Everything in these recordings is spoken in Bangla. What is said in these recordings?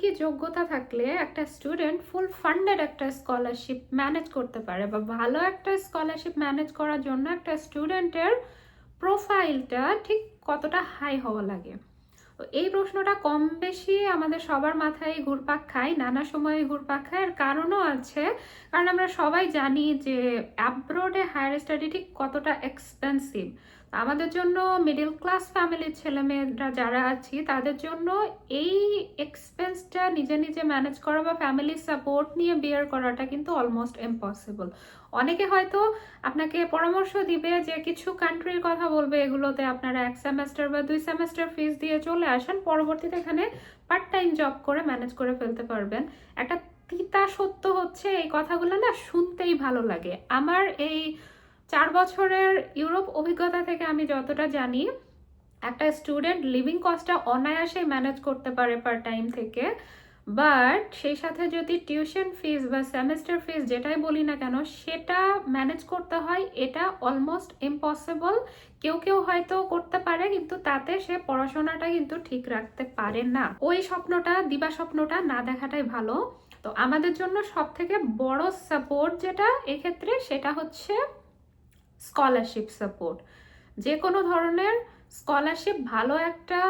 কি যোগ্যতা থাকলে একটা স্টুডেন্ট ফুল ফান্ডেড একটা স্কলারশিপ ম্যানেজ করতে পারে বা ভালো একটা স্কলারশিপ ম্যানেজ করার জন্য একটা স্টুডেন্টের প্রোফাইলটা ঠিক কতটা হাই হওয়া লাগে? তো এই প্রশ্নটা কম বেশি আমাদের সবার মাথায় ঘুরপাক খায়, নানা সময়ে ঘুরপাক খায়। আর কারণও আছে, কারণ আমরা সবাই জানি যে অ্যাব্রোডে হায়ার স্টাডি ঠিক কতটা এক্সপেন্সিভ আমাদের জন্য মিডিল ক্লাস ফ্যামিলির ছেলেমেয়েরা যারা আছি, তাদের জন্য এই এক্সপেন্সটা নিজে নিজে ম্যানেজ করা বা ফ্যামিলির সাপোর্ট নিয়ে বিয়ার করাটা কিন্তু অলমোস্ট ইম্পসিবল অনেকে হয়তো আপনাকে পরামর্শ দিবে যে কিছু কান্ট্রির কথা বলবে, এগুলোতে আপনারা এক সেমেস্টার বা দুই সেমেস্টার ফিস দিয়ে চলে আসেন, পরবর্তীতে এখানে পার্ট টাইম জব করে ম্যানেজ করে ফেলতে পারবেন। একটা তিতা সত্য হচ্ছে এই কথাগুলো না শুনতেই ভালো লাগে। আমার এই চার বছরের ইউরোপ অভিজ্ঞতা থেকে আমি যতটা জানি, একটা স্টুডেন্ট লিভিং কস্টটা অনায়াসে ম্যানেজ করতে পারে পার টাইম থেকে। বাট সেই সাথে যদি টিউশন ফিস বা সেমেস্টার ফিস যেটাই বলি না কেন, সেটা ম্যানেজ করতে হয়, এটা অলমোস্ট ইম্পসিবল কেউ কেউ হয়তো করতে পারে, কিন্তু তাতে সে পড়াশোনাটা কিন্তু ঠিক রাখতে পারে না। ওই স্বপ্নটা, দিবা স্বপ্নটা না দেখাটাই ভালো। তো আমাদের জন্য সব থেকে বড় সাপোর্ট যেটা এক্ষেত্রে, সেটা হচ্ছে স্কলারশিপ সাপোর্ট। যে কোনো ধরনের স্কলারশিপ ভালো একটা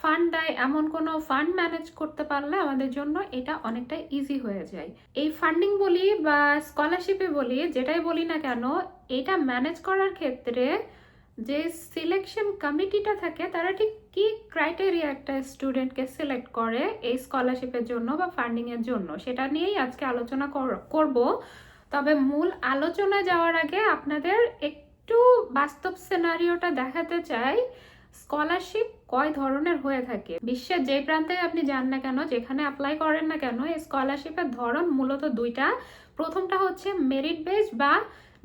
ফান্ড দেয়, এমন কোনো ফান্ড ম্যানেজ করতে পারলে আমাদের জন্য এটা অনেকটা ইজি হয়ে যায়। এই ফান্ডিং বলি বা স্কলারশিপে বলি, যেটাই বলি না কেন, এটা ম্যানেজ করার ক্ষেত্রে যে সিলেকশন কমিটিটা থাকে, তারা ঠিক কি ক্রাইটেরিয়া একটা স্টুডেন্টকে সিলেক্ট করে এই স্কলারশিপের জন্য বা ফান্ডিংয়ের জন্য, সেটা নিয়েই আজকে আলোচনা করব। তবে মূল আলোচনায় যাওয়ার আগে আপনাদের একটু বাস্তব সিনারিওটা দেখাতে চাই স্কলারশিপ কয় ধরনের হয়ে থাকে? বিশ্বের যে প্রান্তে আপনি যান না কেন, যেখানে অ্যাপ্লাই করেন না কেন, এই স্কলারশিপের ধরন মূলত দুইটা। প্রথমটা হচ্ছে মেরিট বেসড বা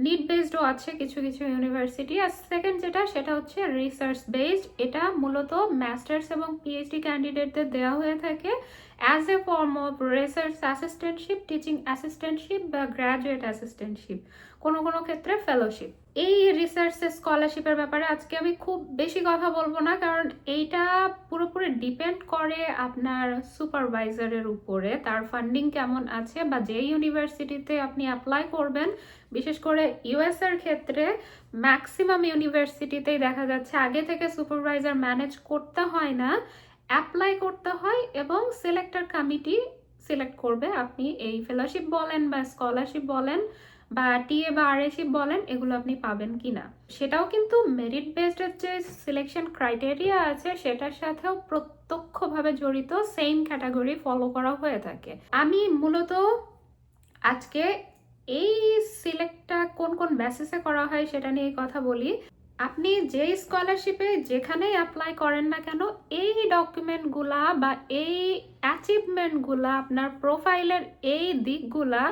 নিট বেসডও আছে কিছু কিছু ইউনিভার্সিটি আর সেকেন্ড যেটা, সেটা হচ্ছে রিসার্চ বেসড এটা মূলত মাস্টার্স এবং পিএইচডি ক্যান্ডিডেটদের দেওয়া হয়ে থাকে। As a form of research assistantship teaching assistantship বা গ্র্যাজুয়েট অ্যাসিস্ট্যান্টশিপ কোনো কোনো ক্ষেত্রে ফেলোশিপ এই রিসার্চ স্কলারশিপের ব্যাপারে আজকে আমি খুব বেশি কথা বলব না, কারণ এইটা পুরোপুরি ডিপেন্ড করে আপনার সুপারভাইজারের উপরে, তার ফান্ডিং কেমন আছে বা যে ইউনিভার্সিটিতে আপনি অ্যাপ্লাই করবেন, বিশেষ করে ইউএস এর ক্ষেত্রে ম্যাক্সিমাম ইউনিভার্সিটিতেই দেখা যাচ্ছে আগে থেকে সুপারভাইজার ম্যানেজ করতে হয় না অ্যাপ্লাই করতে হয় এবং সিলেক্টর কমিটি সিলেক্ট করবে। আপনি এই ফেলোশিপ বলেন বা স্কলারশিপ বলেন বা টিএ বা আরএসিপ বলেন, এগুলো আপনি পাবেন কি না সেটাও কিন্তু মেরিট বেসড যে সিলেকশন ক্রাইটেরিয়া আছে, সেটার সাথেও প্রত্যক্ষভাবে জড়িত সেম ক্যাটাগরি ফলো করা হয়ে থাকে। আমি মূলত আজকে এই সিলেক্টটা কোন কোন বেসিসে করা হয় সেটা নিয়ে কথা বলি। আপনি যে স্কলারশিপে যেখানেই অ্যাপ্লাই করেন না কেন, এই ডকুমেন্টগুলা বা এই অ্যাচিভমেন্টগুলা আপনার প্রোফাইলের এই দিকগুলা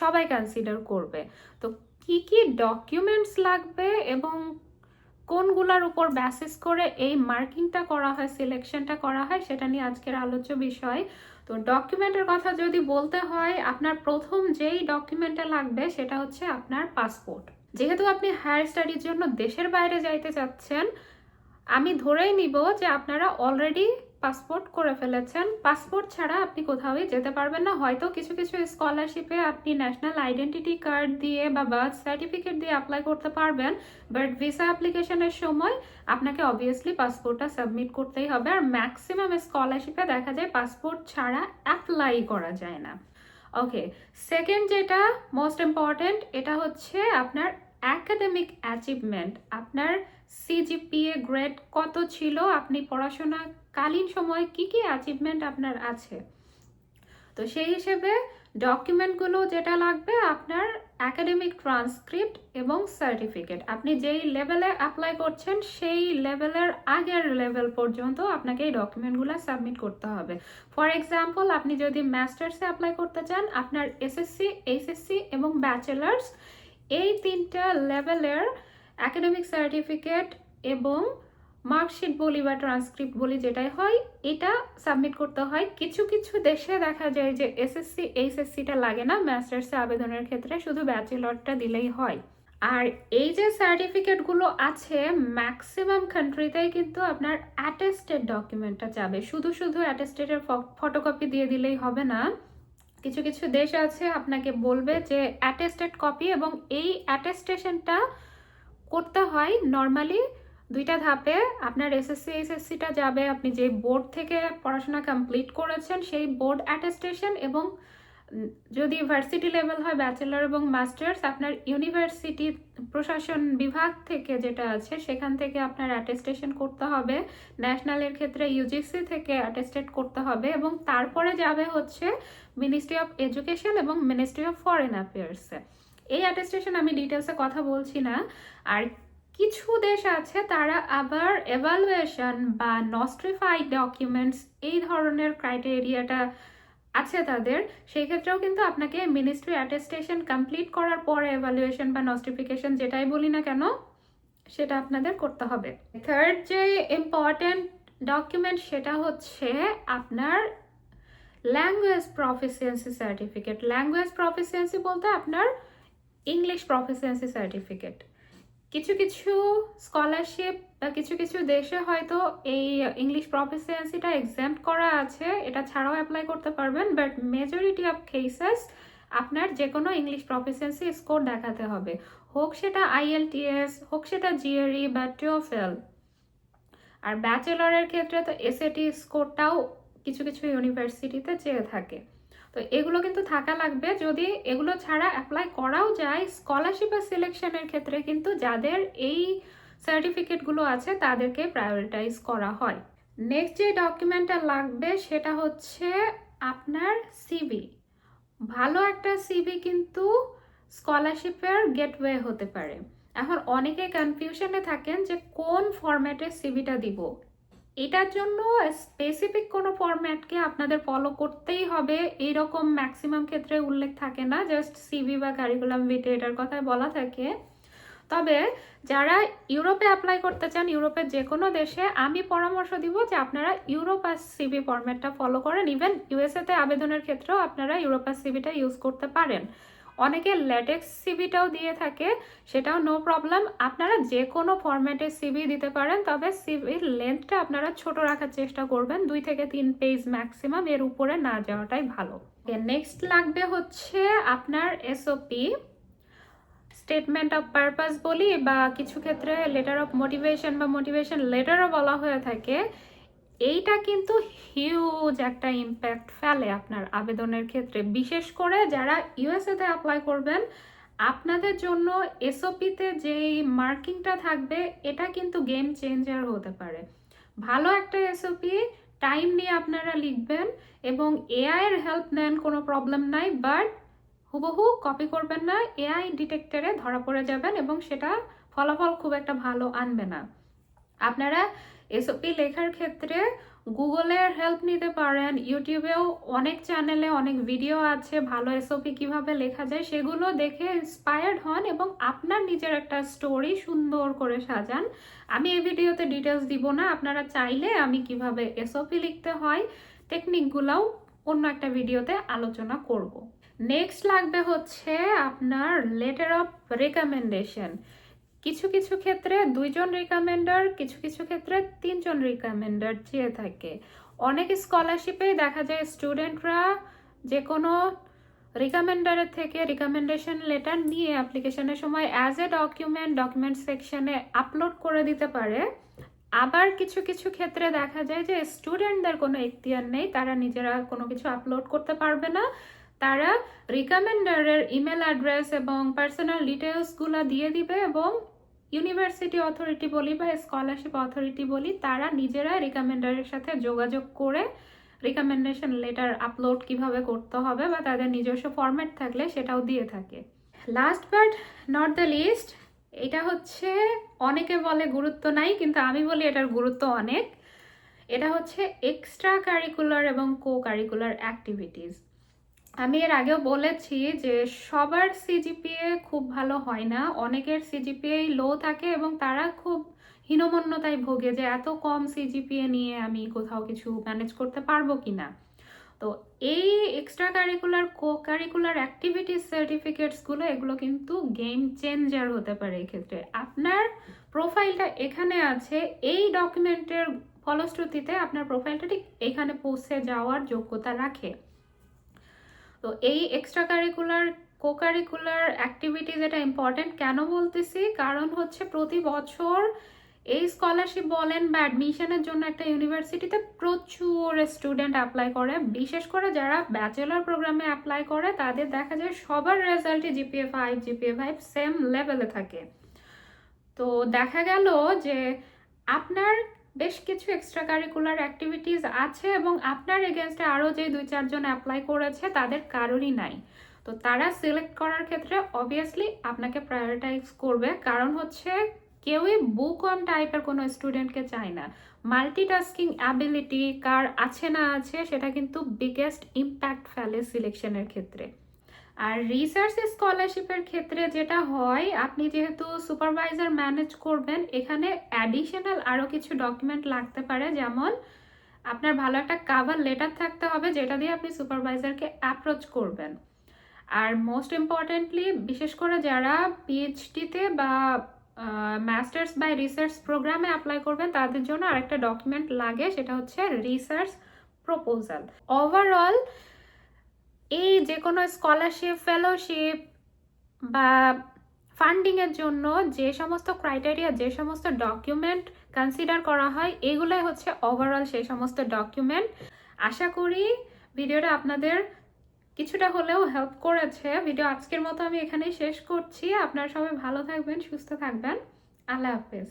সবাই কনসিডার করবে। তো কি কি ডকুমেন্টস লাগবে এবং কোনগুলার উপর বেসিস করে এই মার্কিংটা করা হয় সিলেকশনটা করা হয়, সেটা নিয়ে আজকের আলোচ্য বিষয়। তো ডকুমেন্টের কথা যদি বলতে হয়, আপনার প্রথম যেই ডকুমেন্টটা লাগবে, সেটা হচ্ছে আপনার পাসপোর্ট যেহেতু আপনি হায়ার স্টাডির জন্য দেশের বাইরে যাইতে চাচ্ছেন, আমি ধরেই নিব যে আপনারা অলরেডি পাসপোর্ট করে ফেলেছেন। পাসপোর্ট ছাড়া আপনি কোথাওই যেতে পারবেন না। হয়তো কিছু কিছু স্কলারশিপে আপনি ন্যাশনাল আইডেন্টিটি কার্ড দিয়ে বা বার্থ সার্টিফিকেট দিয়ে অ্যাপ্লাই করতে পারবেন বাট ভিসা অ্যাপ্লিকেশনের সময় আপনাকে অবভিয়াসলি পাসপোর্টটা সাবমিট করতেই হবে। আর ম্যাক্সিমাম স্কলারশিপে দেখা যায় পাসপোর্ট ছাড়া অ্যাপ্লাই করা যায় না। ওকে সেকেন্ড যেটা মোস্ট ইম্পর্টেন্ট এটা হচ্ছে আপনার অ্যাকাডেমিক অ্যাচিভমেন্ট আপনার সিজিপিএ গ্রেড কত ছিল, আপনি পড়াশোনা কালীন সময়ে কি কি অ্যাচিভমেন্ট আপনার আছে? তো সেই হিসেবে ডকুমেন্টগুলো যেটা লাগবে, আপনার অ্যাকাডেমিক ট্রান্সক্রিপ্ট এবং সার্টিফিকেট আপনি যেই লেভেলে অ্যাপ্লাই করছেন, সেই লেভেলের আগের লেভেল পর্যন্ত আপনাকে এই ডকুমেন্টগুলো সাবমিট করতে হবে। ফর এক্সাম্পল আপনি যদি মাস্টার্সে অ্যাপ্লাই করতে চান, আপনার এসএসসি এইচএসসি এবং ব্যাচেলার্স এই তিনটা লেভেলের অ্যাকাডেমিক সার্টিফিকেট এবং মার্কশিট বলি বা ট্রান্সক্রিপ্ট বলি যেটাই হয়, এটা সাবমিট করতে হয়। কিছু কিছু দেশে দেখা যায় যে এসএসসি এইচএসসিটা লাগে না, মাস্টার্সে আবেদনের ক্ষেত্রে শুধু ব্যাচেলরটা দিলেই হয়। আর এই যে সার্টিফিকেটগুলো আছে ম্যাক্সিমাম কান্ট্রিতেই কিন্তু আপনার অ্যাটেস্টেড ডকুমেন্টটা যাবে। শুধু শুধু অ্যাটেস্টেডের ফটোকপি দিয়ে দিলেই হবে না। কিছু কিছু দেশ আছে, আপনাকে বলবে যে অ্যাটেস্টেড কপি এবং এই অ্যাটেস্টেশনটা করতে হয় নর্মালি দুইটা ধাপে আপনার এসএসসি এসএসসিটা যাবে, আপনি যে বোর্ড থেকে পড়াশোনা কমপ্লিট করেছেন, সেই বোর্ড অ্যাটেস্টেশন এবং যদি ভার্সিটি লেভেল হয় ব্যাচেলর এবং মাস্টার্স আপনার ইউনিভার্সিটি প্রশাসন বিভাগ থেকে যেটা আছে, সেখান থেকে আপনার অ্যাটেস্টেশন করতে হবে। ন্যাশনালের ক্ষেত্রে ইউজিসি থেকে অ্যাটেস্টেড করতে হবে এবং তারপরে যাবে হচ্ছে মিনিস্ট্রি অফ এডুকেশন এবং মিনিস্ট্রি অফ ফরেন অ্যাফেয়ার্সে এই অ্যাটেস্টেশন আমি ডিটেলসে কথা বলছি না। আর কিছু দেশ আছে তারা আবার এভালুয়েশন বা নস্ট্রিফাইড ডকুমেন্টস এই ধরনের ক্রাইটেরিয়াটা আছে তাদের। সেই ক্ষেত্রেও কিন্তু আপনাকে মিনিস্ট্রি অ্যাটেস্টেশন কমপ্লিট করার পরে এভালুয়েশন বা নস্টিফিকেশন যেটাই বলি না কেন, সেটা আপনাদের করতে হবে। থার্ড যে ইম্পর্টেন্ট ডকুমেন্ট সেটা হচ্ছে আপনার language proficiency certificate language proficiency বলতে আপনার ইংলিশ প্রফিসিয়েন্সি সার্টিফিকেট কিছু কিছু স্কলারশিপ বা কিছু কিছু দেশে হয়তো এই ইংলিশ প্রফিসিয়েন্সিটা এক্সাম করা আছে, এটা ছাড়াও অ্যাপ্লাই করতে পারবেন বাট মেজরিটি অফ কেসেস আপনার যে কোনো ইংলিশ প্রফিসিয়েন্সি স্কোর দেখাতে হবে। হোক সেটা আইএলটিএস হোক সেটা জিআরই বা টিওফেল আর ব্যাচেলরের ক্ষেত্রে তো এসএটি স্কোরটাও কিছু কিছু ইউনিভার্সিটিতে চেয়ে থাকে। তো এগুলো কিন্তু থাকা লাগবে। যদি এগুলো ছাড়া অ্যাপ্লাই করাও যায় স্কলারশিপ আর সিলেকশনের ক্ষেত্রে কিন্তু যাদের এই সার্টিফিকেটগুলো আছে, তাদেরকে প্রায়োরিটাইজ করা হয়। নেক্সট যে ডকুমেন্টটা লাগবে, সেটা হচ্ছে আপনার সিবি ভালো একটা সিবি কিন্তু স্কলারশিপের গেটওয়ে হতে পারে। এখন অনেকে কনফিউশনে থাকেন যে কোন ফরম্যাটে সিবিটা দিব। এটার জন্য স্পেসিফিক কোনো ফরম্যাটকে আপনাদের ফলো করতেই হবে। এইরকম ম্যাক্সিমাম ক্ষেত্রে উল্লেখ থাকে না জাস্ট সিভি বা কারিকুলাম ভিটে এটার কথাই বলা থাকে। তবে যারা ইউরোপে অ্যাপ্লাই করতে চান ইউরোপের যে কোনো দেশে, আমি পরামর্শ দিব যে আপনারা ইউরোপাস সিভি ফরম্যাটটা ফলো করেন। ইভেন ইউএসএতে আবেদনের ক্ষেত্রেও আপনারা ইউরোপাস সিভিটা ইউজ করতে পারেন। অনেকে ল্যাটেক্স সিভিটাও দিয়ে থাকে, সেটাও নো প্রবলেম আপনারা যে কোনো ফরম্যাটে সিভি দিতে পারেন, তবে সিভির লেন্থটা আপনারা ছোট রাখার চেষ্টা করবেন, দুই থেকে তিন পেজ ম্যাক্সিমাম এর উপরে না যাওয়াটাই ভালো। নেক্সট লাগবে হচ্ছে আপনার এসওপি স্টেটমেন্ট অফ পারপাস বলি বা কিছু ক্ষেত্রে লেটার অফ মোটিভেশন বা মোটিভেশন লেটারও বলা হয়ে থাকে। এইটা কিন্তু হিউজ একটা ইম্প্যাক্ট ফেলে আপনার আবেদনের ক্ষেত্রে। বিশেষ করে যারা ইউএসএতে অ্যাপ্লাই করবেন, আপনাদের জন্য এসওপিতে যেই মার্কিংটা থাকবে, এটা কিন্তু গেম চেঞ্জার হতে পারে। ভালো একটা এসওপি টাইম নিয়ে আপনারা লিখবেন এবং এআই এর হেল্প নেন কোনো প্রবলেম নাই বাট হুবহু কপি করবেন না এআই ডিটেক্টরে ধরা পড়ে যাবেন এবং সেটা ফলাফল খুব একটা ভালো আনবে না। আপনারা এসওপি লেখার ক্ষেত্রে গুগলের হেল্প নিতে পারেন, ইউটিউবেও অনেক চ্যানেলে অনেক ভিডিও আছে, ভালো এসওপি কীভাবে লেখা যায় সেগুলো দেখে ইন্সপায়ার্ড হন এবং আপনার নিজের একটা স্টোরি সুন্দর করে সাজান। আমি এই ভিডিওতে ডিটেলস দিব না, আপনারা চাইলে আমি কীভাবে এসওপি লিখতে হয় টেকনিকগুলোও অন্য একটা ভিডিওতে আলোচনা করব। নেক্সট লাগবে হচ্ছে আপনার লেটার অফ রেকমেন্ডেশন কিছু কিছু ক্ষেত্রে দুইজন রিকমেন্ডার কিছু কিছু ক্ষেত্রে তিনজন রিকমেন্ডার চেয়ে থাকে। অনেক স্কলারশিপেই দেখা যায় স্টুডেন্টরা যে কোনো রিকমেন্ডারের থেকে রিকমেন্ডেশন লেটার নিয়ে অ্যাপ্লিকেশনের সময় অ্যাজ এ ডকুমেন্ট ডকুমেন্ট সেকশনে আপলোড করে দিতে পারে। আবার কিছু কিছু ক্ষেত্রে দেখা যায় যে স্টুডেন্টদের কোনো এখতিয়ার নেই, তারা নিজেরা কোনো কিছু আপলোড করতে পারবে না। তারা রিকমেন্ডারের ইমেল অ্যাড্রেস এবং পার্সোনাল ডিটেলসগুলো দিয়ে দিবে এবং ইউনিভার্সিটি অথরিটি বলি বা স্কলারশিপ অথরিটি বলি তারা নিজেরা রিকমেন্ডারের সাথে যোগাযোগ করে রিকমেন্ডেশন লেটার আপলোড কীভাবে করতে হবে বা তাদের নিজস্ব ফরম্যাট থাকলে সেটাও দিয়ে থাকে। Last but not the least এটা হচ্ছে অনেকে বলে গুরুত্ব নাই, কিন্তু আমি বলি এটার গুরুত্ব অনেক। এটা হচ্ছে এক্সট্রা কারিকুলার এবং কো কারিকুলার অ্যাক্টিভিটিস আমি এর আগেও বলেছি যে সবার সিজিপিএ খুব ভালো হয় না। অনেকের সিজিপিএ লো থাকে এবং তারা খুব হীনমন্যতায় ভোগে যে এত কম সিজিপিএ নিয়ে আমি কোথাও কিছু ম্যানেজ করতে পারব কি না তো এই extra curricular co curricular activities সার্টিফিকেটসগুলো এগুলো কিন্তু গেম চেঞ্জার হতে পারে এক্ষেত্রে আপনার প্রোফাইলটা এখানে আছে, এই ডকুমেন্টের ফলশ্রুতিতে আপনার প্রোফাইলটা ঠিক এখানে পৌঁছে যাওয়ার যোগ্যতা রাখে। তো এই extra curricular co curricular activities এটা ইম্পর্টেন্ট কেন বলতেছি? কারণ হচ্ছে প্রতি বছর এই স্কলারশিপ বলেন বা অ্যাডমিশনের জন্য একটা ইউনিভার্সিটিতে প্রচুর স্টুডেন্ট অ্যাপ্লাই করে। বিশেষ করে যারা ব্যাচেলর প্রোগ্রামে অ্যাপ্লাই করে, তাদের দেখা যায় সবার রেজাল্টই GPA five GPA five same লেভেলে থাকে। তো দেখা গেল যে আপনার বেশ কিছু এক্সট্রা কারিকুলার অ্যাক্টিভিটিস আছে এবং আপনার এগেনস্টে আরও যে দুই চারজন অ্যাপ্লাই করেছে, তাদের কারোরই নাই। তো তারা সিলেক্ট করার ক্ষেত্রে অবভিয়াসলি আপনাকে প্রায়োরিটাইজ করবে। কারণ হচ্ছে কেউই বুক অন টাইপের কোনো স্টুডেন্টকে চায় না। মাল্টিটাস্কিং অ্যাবিলিটি কার আছে না আছে, সেটা কিন্তু বিগেস্ট ইম্প্যাক্ট ফেলে সিলেকশনের ক্ষেত্রে। আর রিসার্চ স্কলারশিপের ক্ষেত্রে যেটা হয়, আপনি যেহেতু সুপারভাইজার ম্যানেজ করবেন, এখানে অ্যাডিশনাল আরও কিছু ডকুমেন্ট লাগতে পারে। যেমন, আপনার ভালো একটা কাভার লেটার থাকতে হবে, যেটা দিয়ে আপনি সুপারভাইজারকে অ্যাপ্রোচ করবেন। আর মোস্ট ইম্পর্টেন্টলি বিশেষ করে যারা পিএইচডিতে বা মাস্টার্স বাই রিসার্চ প্রোগ্রামে অ্যাপ্লাই করবেন, তাদের জন্য আরেকটা ডকুমেন্ট লাগে, সেটা হচ্ছে রিসার্চ প্রপোজাল ওভারঅল এই যে কোনো স্কলারশিপ ফেলোশিপ বা ফান্ডিংয়ের জন্য যে সমস্ত ক্রাইটেরিয়া যে সমস্ত ডকুমেন্ট কনসিডার করা হয়, এগুলোই হচ্ছে ওভারঅল সেই সমস্ত ডকুমেন্ট আশা করি ভিডিওটা আপনাদের কিছুটা হলেও হেল্প করেছে। ভিডিও আজকের মতো আমি এখানেই শেষ করছি। আপনারা সবাই ভালো থাকবেন, সুস্থ থাকবেন। আল্লাহ হাফেজ।